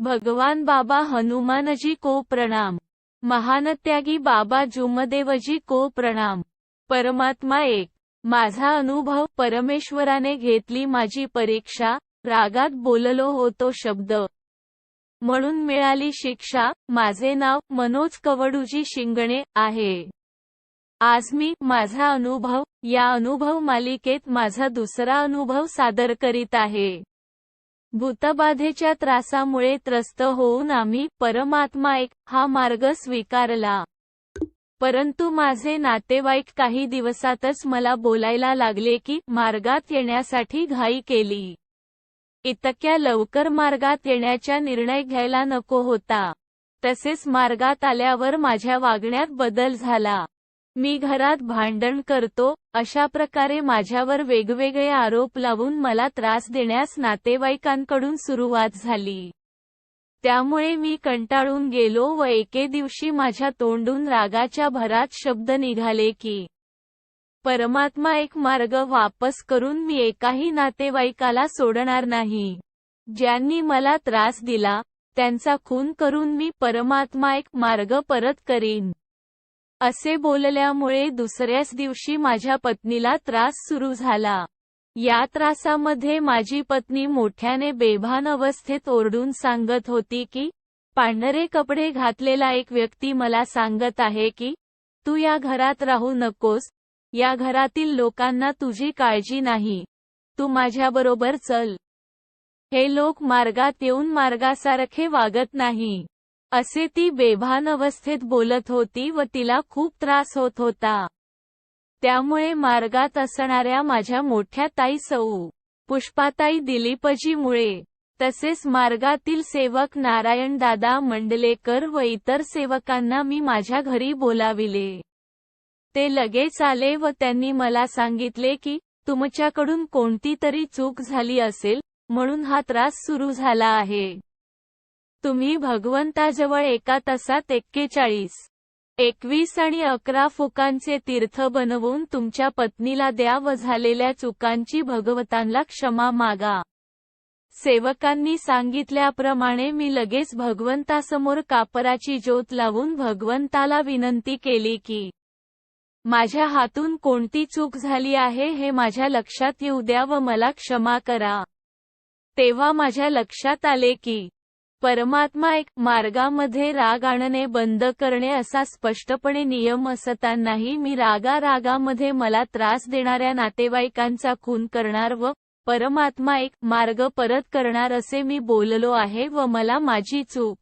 भगवान बाबा हनुमानजी को प्रणाम. महानत्यागी बाबा जुमदेवजी को प्रणाम. परमात्मा एक. माझा अनुभव परमेश्वराने घेतली माझी परीक्षा. रागात बोललो होतो शब्द. म्हणून मिळाली शिक्षा. माझे नाव मनोज कवडूजी शिंगणे आहे. आज मी माझा अनुभव या अनुभव मालिकेत माझा दुसरा अनुभव सादर करीत आहे. भूतबाधेच्या त्रासामुळे त्रस्त होऊन आम्ही परमात्मा एक हा मार्ग स्वीकारला. परंतु माझे नातेवाईक काही दिवसातच मला बोलायला लागले की मार्गात येण्यासाठी घाई केली. इतक्या लवकर मार्गात येण्याचा निर्णय घ्यायला नको होता. तसेच मार्गात आल्यावर माझ्या वागण्यात बदल झाला. मी घरात भांडण करतो अशा प्रकारे माझ्यावर वेगवेगळे आरोप लावून मला त्रास देण्यास नातेवाईकांकडून सुरुवात झाली. त्यामुळे मी कंटाळून गेलो व एके दिवशी माझ्या तोंडून रागाच्या भरात शब्द निघाले की परमात्मा एक मार्ग वापस करून मी एकाही नातेवाईकाला सोडणार नाही. ज्यांनी मला त्रास दिला त्यांचा खून करून मी परमात्मा एक मार्ग परत करीन. असे बोलल्यामुळे दुसऱ्याच दिवशी माझ्या पत्नीला त्रास सुरू झाला. या त्रासामध्ये माझी पत्नी मोठ्याने बेभान अवस्थेत ओरडून सांगत होती की पांढरे कपडे घातलेला एक व्यक्ती मला सांगत आहे की तू या घरात राहू नकोस. या घरातील लोकांना तुझी काळजी नाही. तू माझ्याबरोबर चल. हे लोक मार्गात येऊन मार्गासारखे वागत नाही. असे ती बेभान अवस्थेत बोलत होती व तिला खूप त्रास होत होता. त्यामुळे मार्गात असणाऱ्या माझ्या मोठ्या ताई सौ पुष्पाताई दिलीपजीमुळे तसेच मार्गातील सेवक नारायण दादा मंडलेकर व इतर सेवकांना मी माझ्या घरी बोलाविले. ते लगेच आले व त्यांनी मला सांगितले की तुमच्याकडून कोणती तरी चूक झाली असेल म्हणून हा त्रास सुरू झाला आहे. तुम्ही भगवंताजवळ एका तासात एक्केचाळीस एकवीस आणि अकरा फुकांचे तीर्थ बनवून तुमच्या पत्नीला द्या व झालेल्या चुकांची भगवतांना क्षमा मागा. सेवकांनी सांगितल्याप्रमाणे मी लगेच भगवंतासमोर कापराची ज्योत लावून भगवंताला विनंती केली की माझ्या हातून कोणती चूक झाली आहे हे माझ्या लक्षात येऊ द्या व मला क्षमा करा. तेव्हा माझ्या लक्षात आले की परमात्मा एक मार्गामध्ये राग आणणे बंद करणे असा स्पष्टपणे नियम असतानाही मी रागा रागामध्ये मला त्रास देणाऱ्या नातेवाईकांचा खून करणार व परमात्मा एक मार्ग परत करणार असे मी बोललो आहे व मला माझी चूक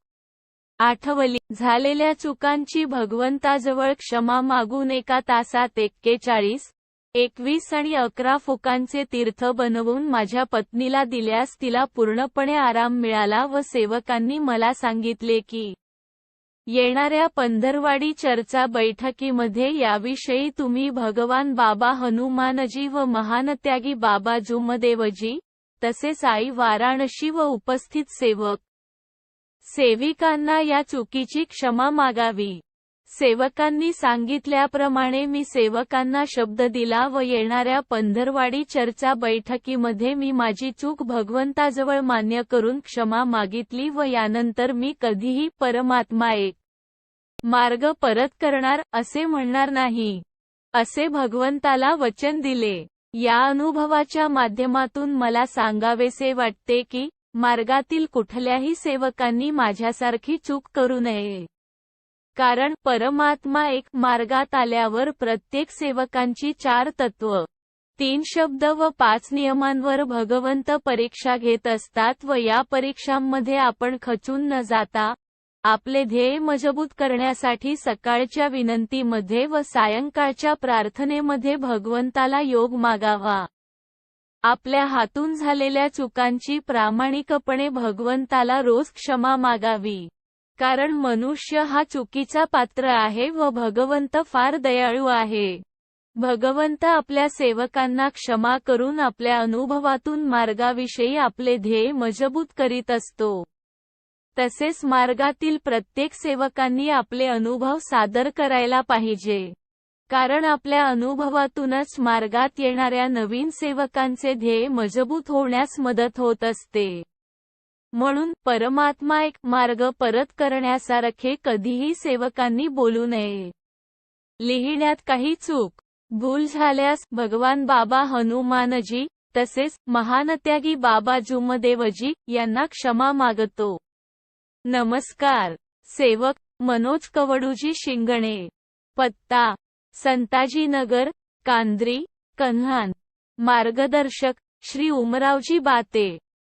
आठवली. झालेल्या चुकांची भगवंताजवळ क्षमा मागून एका तासात एक्केचाळीस एकवीस आणि अकरा फुकांचे तीर्थ बनवून माझ्या पत्नीला दिल्यास तिला पूर्णपणे आराम मिळाला व सेवकांनी मला सांगितले की येणाऱ्या पंधरवाडी चर्चा बैठकीमध्ये याविषयी तुम्ही भगवान बाबा हनुमानजी व महानत्यागी बाबा जुमदेवजी तसेच आई वाराणसी व उपस्थित सेवक सेविकांना या चुकीची क्षमा मागावी. सेवकांनी सांगितल्याप्रमाणे मी सेवकांना शब्द दिला व येणाऱ्या पंधरवाडी चर्चा बैठकीमध्ये मी माझी चूक भगवंताजवळ मान्य करून क्षमा मागितली व यानंतर मी कधीही परमात्मा एक मार्ग परत करणार असे म्हणणार नाही असे भगवंताला वचन दिले. या अनुभवाच्या माध्यमातून मला सांगावेसे वाटते की मार्गातील कुठल्याही सेवकांनी माझ्यासारखी चूक करू नये. कारण परमात्मा एक मार्गात आल्यावर प्रत्येक सेवकांची चार तत्व तीन शब्द व पाच नियमांवर भगवंत परीक्षा घेत असतात व या परीक्षांमध्ये आपण खचून न जाता आपले ध्येय मजबूत करण्यासाठी सकाळच्या विनंतीमध्ये व सायंकाळच्या प्रार्थनेमध्ये भगवंताला योग मागावा. आपल्या हातून झालेल्या चुकांची प्रामाणिकपणे भगवंताला रोज क्षमा मागावी. कारण मनुष्य हा चुकीचा पात्र आहे व भगवंत फार दयाळू आहे. भगवंत आपल्या सेवकांना क्षमा करून आपल्या अनुभवातून मार्गाविषयी आपले ध्येय मजबूत करीत असतो. तसेच मार्गातील प्रत्येक सेवकांनी आपले अनुभव सादर करायला पाहिजे. कारण आपल्या अनुभवातूनच मार्गात येणाऱ्या नवीन सेवकांचे ध्येय मजबूत होण्यास मदत होत असते. म्हणून परमात्मा एक मार्ग परत करण्यासारखे कधीही सेवकांनी बोलू नये. लिहिण्यात काही चूक. भूल झाल्यास भगवान बाबा हनुमानजी तसेच महानत्यागी बाबा जुमदेवजी यांना क्षमा मागतो. नमस्कार. सेवक मनोज कवडूजी शिंगणे. पत्ता. संताजी नगर कांद्री कन्हान. मार्गदर्शक श्री उमरावजी बाते.